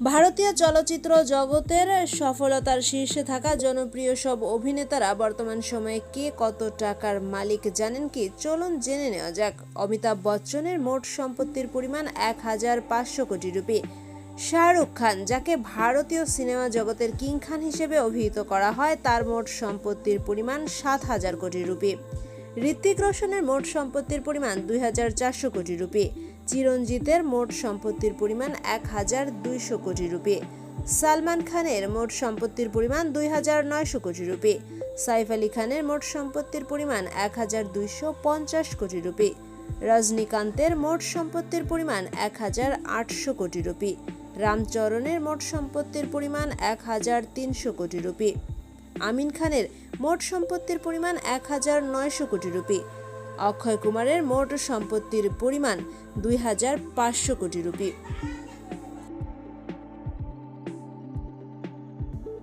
ভারতীয় চলচ্চিত্র জগতের সফলতার শীর্ষে থাকা জনপ্রিয় সব অভিনেতারা বর্তমান সময়ে কে কত টাকার মালিক জানেন কি? চলুন জেনে নেওয়া যাক। অমিতাভ বচ্চনের মোট সম্পত্তির পরিমাণ এক হাজার পাঁচশো কোটি রুপি। শাহরুখ খান, যাকে ভারতীয় সিনেমা জগতের কিং খান হিসেবে অভিহিত করা হয়, তার মোট সম্পত্তির পরিমাণ সাত হাজার কোটি রুপি। ঋত্বিক রোশনের মোট সম্পত্তির পরিমাণ দুই হাজার চারশো কোটি রুপি। চিরঞ্জিতের মোট সম্পত্তির পরিমাণ এক হাজার দুইশো কোটি রুপি। সালমান খানের মোট সম্পত্তির পরিমাণ দুই হাজার নয়শো কোটি রুপি। সাইফ আলী খানের মোট সম্পত্তির পরিমাণ এক হাজার দুইশো পঞ্চাশ কোটি রুপি। রজনীকান্তের মোট সম্পত্তির পরিমাণ এক হাজার আটশো কোটি রুপি। রামচরণের মোট সম্পত্তির পরিমাণ এক হাজার তিনশো কোটি রুপি। আমিন খানের মোট সম্পত্তির পরিমাণ এক হাজার নয়শো কোটি রুপি। অক্ষয় কুমারের মোট সম্পত্তির পরিমাণ দুই হাজার পাঁচশো কোটি রুপি।